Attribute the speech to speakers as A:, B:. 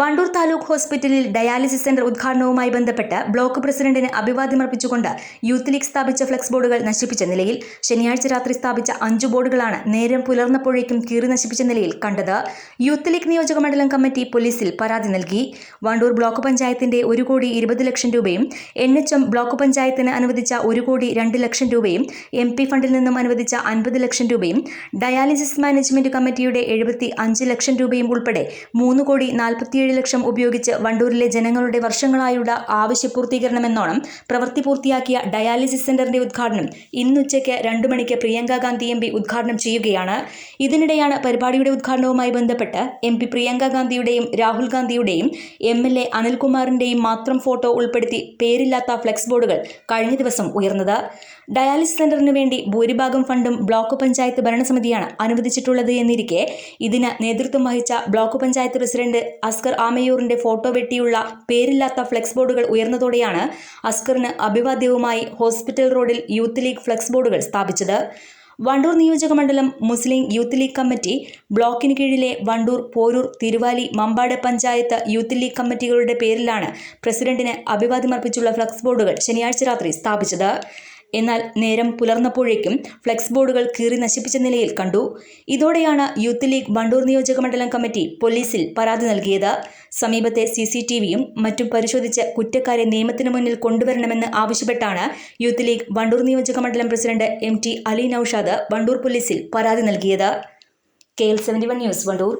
A: വണ്ടൂർ താലൂക്ക് ഹോസ്പിറ്റലിൽ dialysis centre ഉദ്ഘാടനവുമായി ബന്ധപ്പെട്ട് block പ്രസിഡന്റിന് അഭിവാദ്യമർപ്പിച്ചുകൊണ്ട് യൂത്ത് ലീഗ് സ്ഥാപിച്ച ഫ്ലക്സ് ബോർഡുകൾ നശിപ്പിച്ച നിലയിൽ ശനിയാഴ്ച രാത്രി സ്ഥാപിച്ച അഞ്ചു ബോർഡുകളാണ് നേരം പുലർന്നപ്പോഴേക്കും കീറി നശിപ്പിച്ച നിലയിൽ കണ്ടത്. യൂത്ത് ലീഗ് നിയോജകമണ്ഡലം കമ്മിറ്റി പോലീസിൽ പരാതി നൽകി. വണ്ടൂർ ബ്ലോക്ക് പഞ്ചായത്തിന്റെ ഒരു കോടി ഇരുപത് ലക്ഷം രൂപയും എൻ എച്ച് എം ബ്ലോക്ക് പഞ്ചായത്തിന് അനുവദിച്ച ഒരു കോടി രണ്ട് ലക്ഷം രൂപയും എം പി ഫണ്ടിൽ നിന്നും അനുവദിച്ച അൻപത് ലക്ഷം രൂപയും ഡയാലിസിസ് മാനേജ്മെന്റ് കമ്മിറ്റിയുടെ എഴുപത്തി അഞ്ച് ലക്ഷം രൂപയും ഉൾപ്പെടെ മൂന്ന് കോടി നാൽപ്പത്തിയേഴ് ലക്ഷം ഉപയോഗിച്ച് വണ്ടൂരിലെ ജനങ്ങളുടെ വർഷങ്ങളായുള്ള ആവശ്യ പൂർത്തീകരണമെന്നോണം പ്രവൃത്തി പൂർത്തിയാക്കിയ ഡയാലിസിസ് സെന്ററിന്റെ ഉദ്ഘാടനം ഇന്നുച്ചയ്ക്ക് രണ്ടു മണിക്ക് പ്രിയങ്ക ഗാന്ധി എം ഉദ്ഘാടനം ചെയ്യുകയാണ്. ഇതിനിടെയാണ് പരിപാടിയുടെ ഉദ്ഘാടനവുമായി ബന്ധപ്പെട്ട് എം പി പ്രിയങ്ക ഗാന്ധിയുടെയും രാഹുൽ ഗാന്ധിയുടെയും എം എൽ എ അനിൽകുമാറിന്റെയും മാത്രം ഫോട്ടോ ഉൾപ്പെടുത്തി പേരില്ലാത്ത ഫ്ലെക്സ് ബോർഡുകൾ കഴിഞ്ഞ ദിവസം ഉയർന്നത്. ഡയാലിസിസ് സെന്ററിന് വേണ്ടി ഭൂരിഭാഗം ഫണ്ടും ബ്ലോക്ക് പഞ്ചായത്ത് ഭരണസമിതിയാണ് അനുവദിച്ചിട്ടുള്ളത് എന്നിരിക്കെ ഇതിന് നേതൃത്വം വഹിച്ച ബ്ലോക്ക് പഞ്ചായത്ത് പ്രസിഡന്റ് അസ്കർ ആമയൂറിന്റെ ഫോട്ടോ വെട്ടിയുള്ള പേരില്ലാത്ത ഫ്ലെക്സ് ബോർഡുകൾ ഉയർന്നതോടെയാണ് അസ്കറിന് അഭിവാദ്യവുമായി ഹോസ്പിറ്റൽ റോഡിൽ യൂത്ത് ലീഗ് ഫ്ലെക്സ് ബോർഡുകൾ സ്ഥാപിച്ചത്. വണ്ടൂർ നിയോജക മണ്ഡലം മുസ്ലിം യൂത്ത് ലീഗ് കമ്മിറ്റി ബ്ലോക്കിന് കീഴിലെ വണ്ടൂർ പോരൂർ തിരുവാലി മമ്പാട് പഞ്ചായത്ത് യൂത്ത് ലീഗ് കമ്മിറ്റികളുടെ പേരിലാണ് പ്രസിഡന്റിന് അഭിവാദ്യമർപ്പിച്ചുള്ള ഫ്ലക്സ് ബോർഡുകൾ ശനിയാഴ്ച രാത്രി സ്ഥാപിച്ചത്. എന്നാൽ നേരം പുലർന്നപ്പോഴേക്കും ഫ്ലെക്സ് ബോർഡുകൾ കീറി നശിപ്പിച്ച നിലയിൽ കണ്ടു. ഇതോടെയാണ് യൂത്ത് ലീഗ് വണ്ടൂർ നിയോജക മണ്ഡലം കമ്മിറ്റി പോലീസിൽ പരാതി നൽകിയത്. സമീപത്തെ സി സി ടി വിയും മറ്റും പരിശോധിച്ച് കുറ്റക്കാരെ നിയമത്തിന് മുന്നിൽ കൊണ്ടുവരണമെന്ന് ആവശ്യപ്പെട്ടാണ് യൂത്ത് ലീഗ് വണ്ടൂർ നിയോജക മണ്ഡലം president M T Ali Naushad Wandoor പോലീസിൽ പരാതി നൽകിയത്. K L seventy one news Wandoor